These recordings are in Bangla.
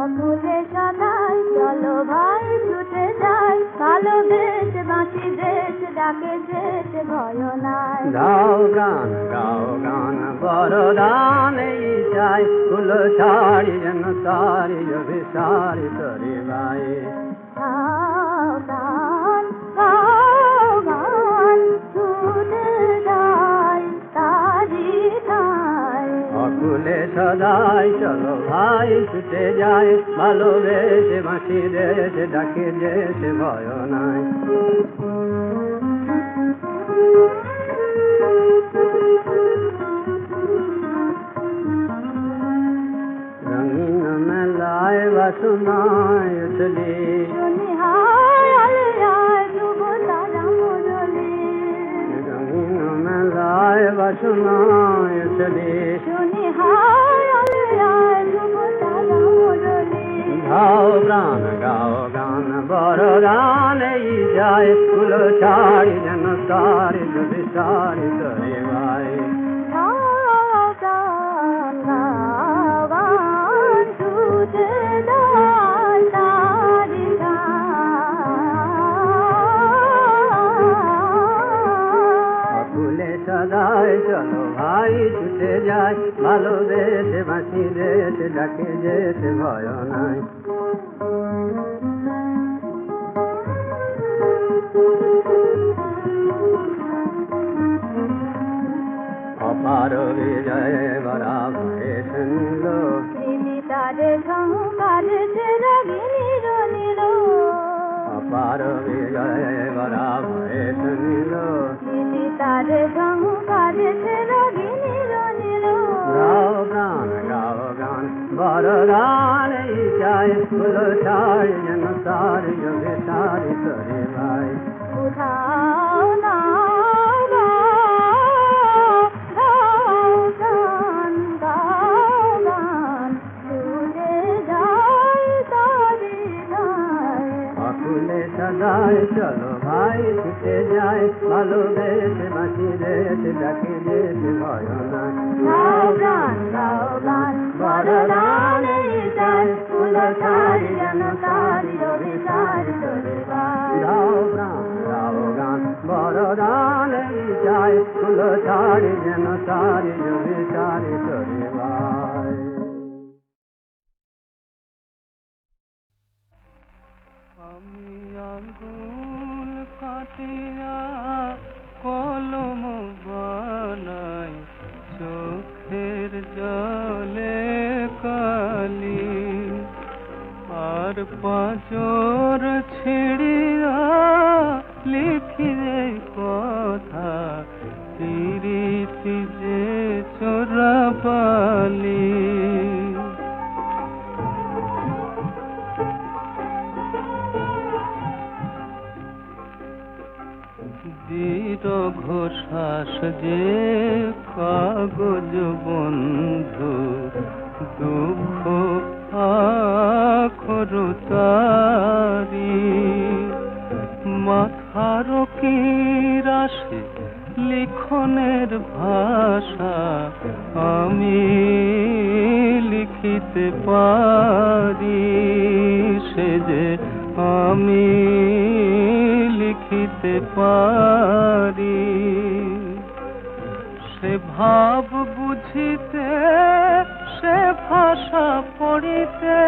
অকুলে সদাই চলো ভাই ছুটে যাই। ভালোবেস বাঁচি দেশ ডাকে দেশ ভয় নাই। গাও গান গাও গান বরদান এই চাই ফুল সারি যেন সারি জবি সারি তরি ভাই সদাই চলো ভাই ছুটে যায় ভালোবেসে বাঁচি দেশ ডাকে দেশ ভয় নাই। রঙিন মেলায় বাসনায় উঠলি। রঙিন মেলায় বাসনায় উঠলি। গাও গান গাও গান বড় গান এই যায় ফুল ছাড়ি যেন যদি সারি তরি যায় তারি গান। ফুলে সদাই চলো ভাই ছুটে যায় ভালোবেসে বাঁচি দেশ ডাকে যেতে ভয় নাই। অপার বিজয় বরা ভয়ে দিদি তারে সংকারে সে রাগিনী রনিল অপার বিজয় বরা ভয়ে দিদি তারে সংকারে সে রাগিনী রনিল গাও গান গাও গান বড় গান চাই ফুল ছাড়ি যেন সারি যোগে সারি তরে অকুলে সদাই চলো ভাই ছুটে যায় ভালোবেসে বাঁচি দেশ ডাকে দেশ ভয় নাই এই চাই, ফুল তারি। গাও গান গাও গান বড় চাই ফুল ছাড়ি যেন সারি জমি সারি ভাই আমি আঙ্গুল কাটিয়া কলম বানাই, চোখের জলে কালি। আর পাঁচর শ্বাস যে কাগজ বন্ধু, দুঃখ আখর মাথার কি রাশি লিখনের ভাষা, আমি লিখিতে পারি। সে যে আমি লিখিতে পারি। সে ভাব বুঝিতে সে ভাষা পড়িতে।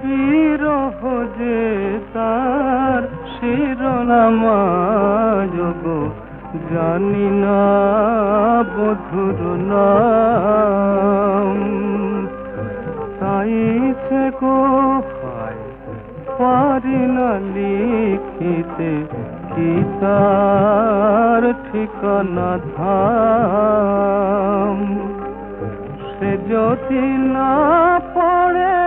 বিরহ যে তার শিরোনামা যোগ জানি না বধুর নাম। তাইছে গো হায়, পারি না লিখিতে কি তার ঠিকানা ধাম। সে যদি না পড়ে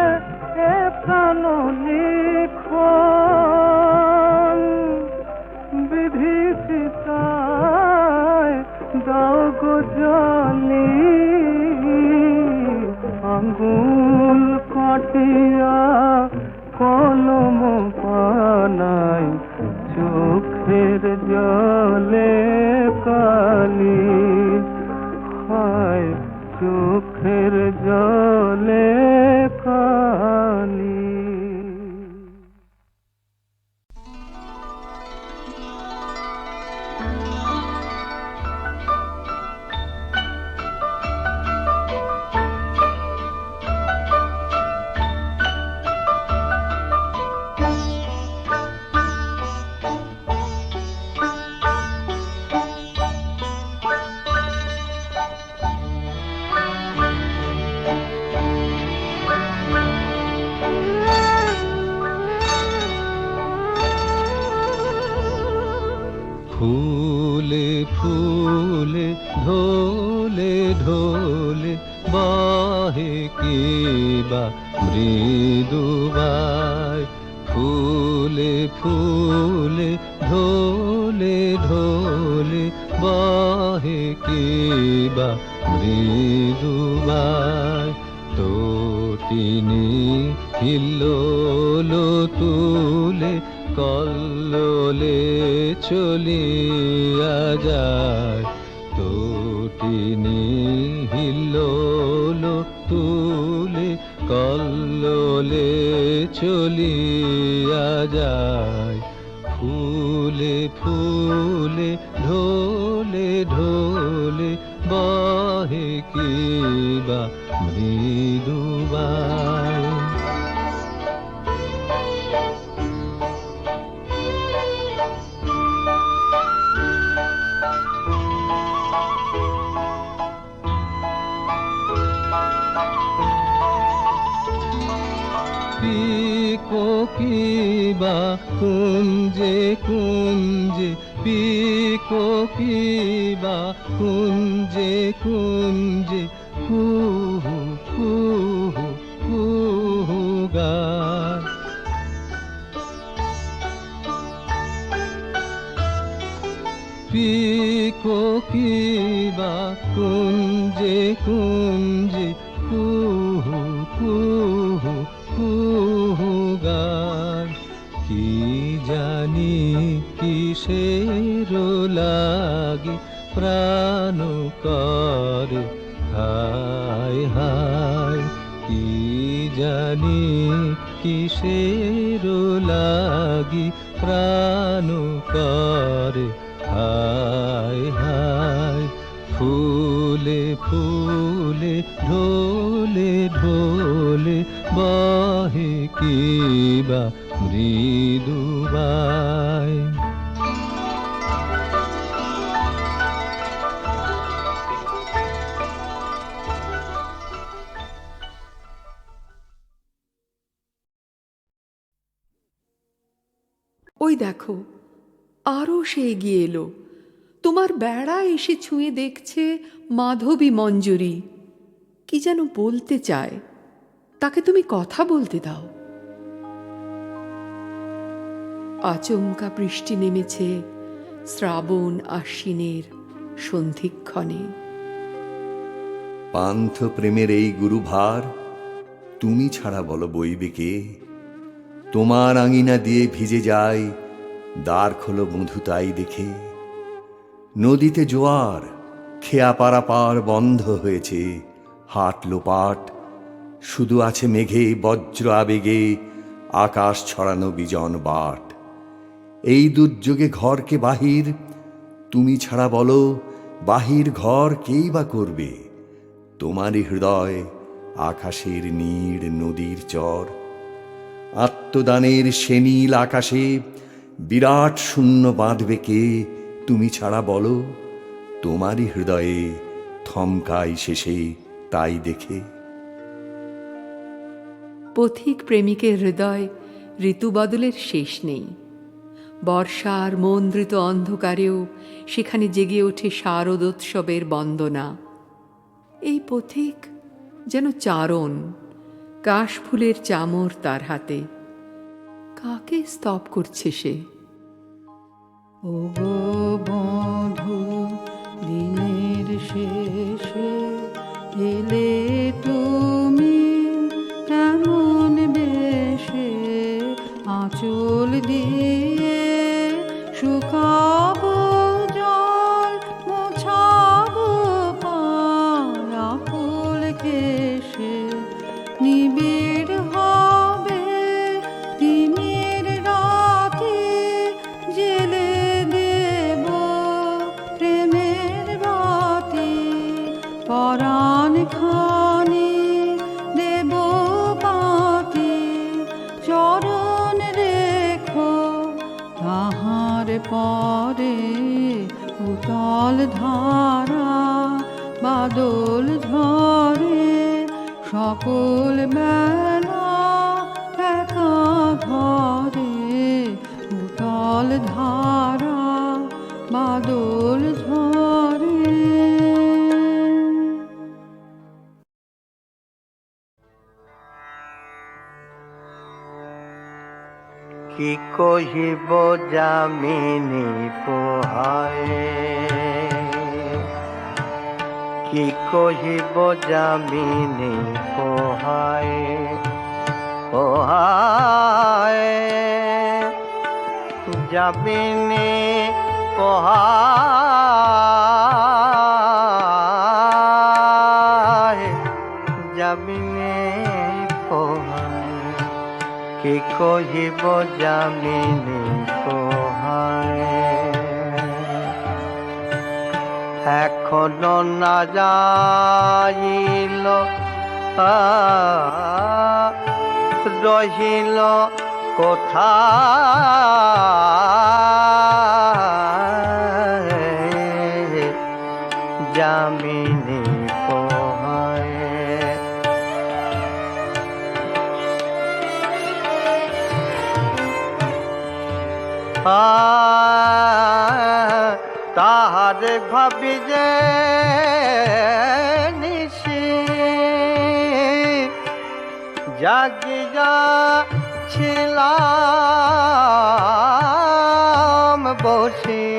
κανονικό. কিবা মৃদুবাই, ফুলে ফুলে, ঢোলে ঢোলে বাহে কিবা মৃদুবাই। তোটিনি হিল্লোলো তুলে, কল্লোলে চলিয়া যায়। কল্লোলে চলিয়া যায়। ফুলে ফুলে ঢোলে ঢোলে বাহে কিবা কিবা কুঞ্জে কুঞ্জে পিকো কিবা কুঞ্জে কুঞ্জে কুহু কুহু কুহু গায় পিকো কিবা কুঞ্জে কুঞ্জে হায় হায়, কি জানি কিসের লাগি প্রাণ করে? হায় হায়, ফুলে ফুলে, ঢোলে ঢোলে বাহে কিবা ওই দেখো আরও সে এগিয়ে এলো। তোমার বেড়া এসে ছুঁয়ে দেখছে মাধবী মঞ্জুরি। কি যেন বলতে চায়, তাকে তুমি কথা বলতে দাও। আচমকা বৃষ্টি নেমেছে শ্রাবণ আশ্বিনের সন্ধিক্ষণে। পান্থ প্রেমের এই গুরুভার, তুমি ছাড়া বলো বইবে কে? তোমার আঙিনা দিয়ে ভিজে যায়, দ্বার খোলো বধু তাই দেখে। নদীতে জোয়ার, খেয়া পারাপার বন্ধ হয়েছে হাট লোপাট, শুধু আছে মেঘে বজ্র আবেগে আকাশ ছড়ানো বিজন বাট। এই দুর্যোগে ঘরকে বাহির, তুমি ছাড়া বলো, বাহির ঘর কেই বা করবে? তোমারই হৃদয় আকাশের নীড় নদীর চর। আত্মদানের সেনীল আকাশে বিরাট শূন্য বাঁধবে কে তুমি ছাড়া বলো? তোমারই হৃদয়ে থমকাই শেষে তাই দেখে। পথিক প্রেমিকের হৃদয় ঋতুবদলের শেষ নেই। বর্ষার মন্দ্রিত অন্ধকারেও সেখানে জেগে ওঠে শারদোৎসবের বন্দনা। এই পথিক যেন চারণ। কাশফুলের চামর তার হাতে। কাকে স্তব করছে সে? ও বন্ধু, দিনের শেষে এলে তুমি কেমন বেশে? আঁচল দিয়ে পরে উতল ধারা বাদল ঝরে সকল বেলা কহিব যামিনী পোহায়। কি কহিব যামিনী পোহায়? পোহায়। যামিনী পোহায়। কহিব যামিনী পোহায়। এখনও না যাইল রহিল কোথায়? যামিনী তাহার ভাবি যে নিশি। জাগিয়া ছিলাম বসি।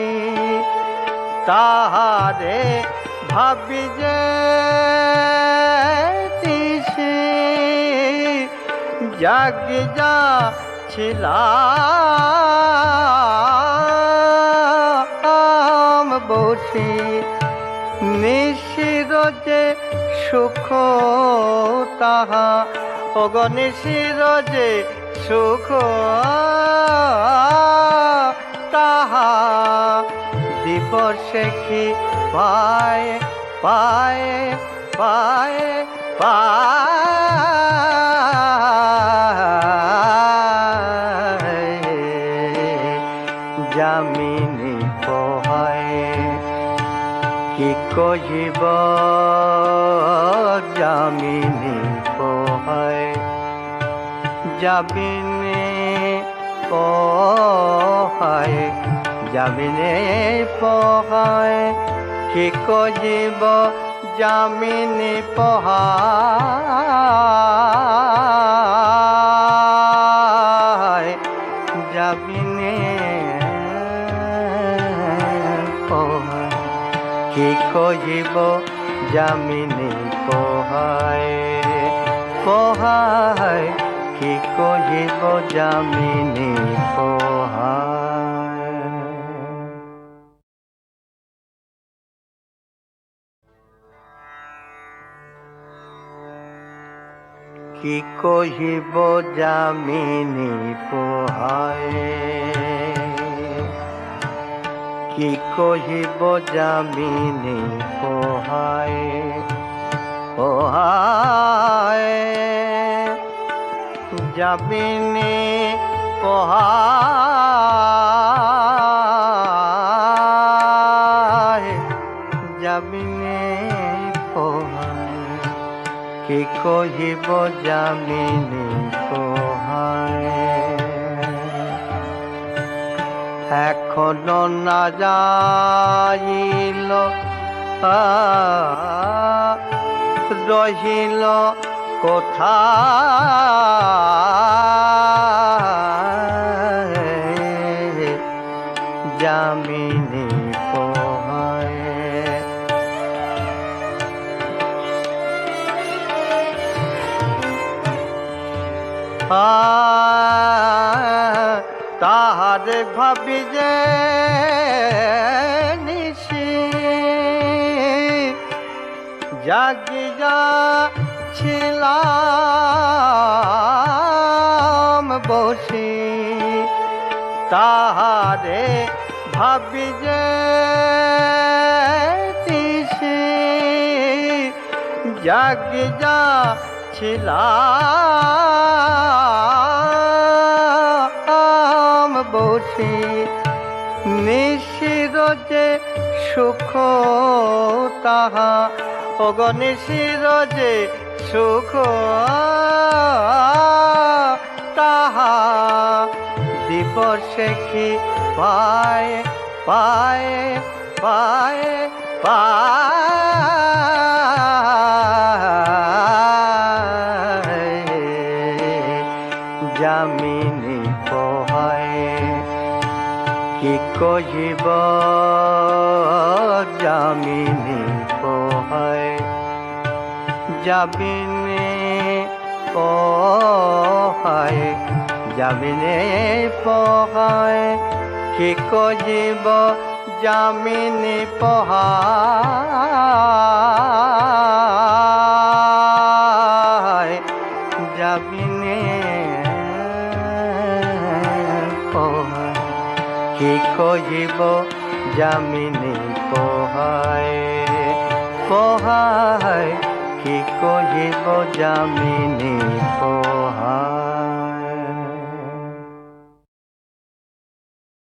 তাহারে ভাবি যে নিশি। জাগিয়া ছিলাম বসি নিশির যে সুখ তাহা অগনিশির যে সুখ তাহা, দিবসে কি পায় পায় পায় পায়? কহিব যামিনী পোহায় যাবিনে পোহায় যাবিনে পোহায় কি কহিব যামিনী পোহায়? খোজিব যামিনী পহায় পহায় কি কহিব যামিনী পহায় কি কহিব যামিনী পোহায় কি কহিব যামিনী? পোহায় পোহায় যামিনী পোহায় যামিনী পোহায় কি কহিব যামিনী? এখনও না যাইল। আ, রহিল কোথায়? যামিনী পোহায়। তাহার ভাবি যে নিশি। জাগিয়া ছিলাম বসি। তাহারে ভাবি যে নিশি। জাগিয়া ছিলাম যে সুখ তাহা অগনিশির যে সুখ তাহা দিবসে কি পায় পায় পায় পায়? কহিব যামিনী পোহায় যাবিনী পোহায় যাবিনী পোহায় কি কহিব যামিনী পোহায়। কহিব যামিনী পহাই পহাই কি কহিব যামিনী পোহায়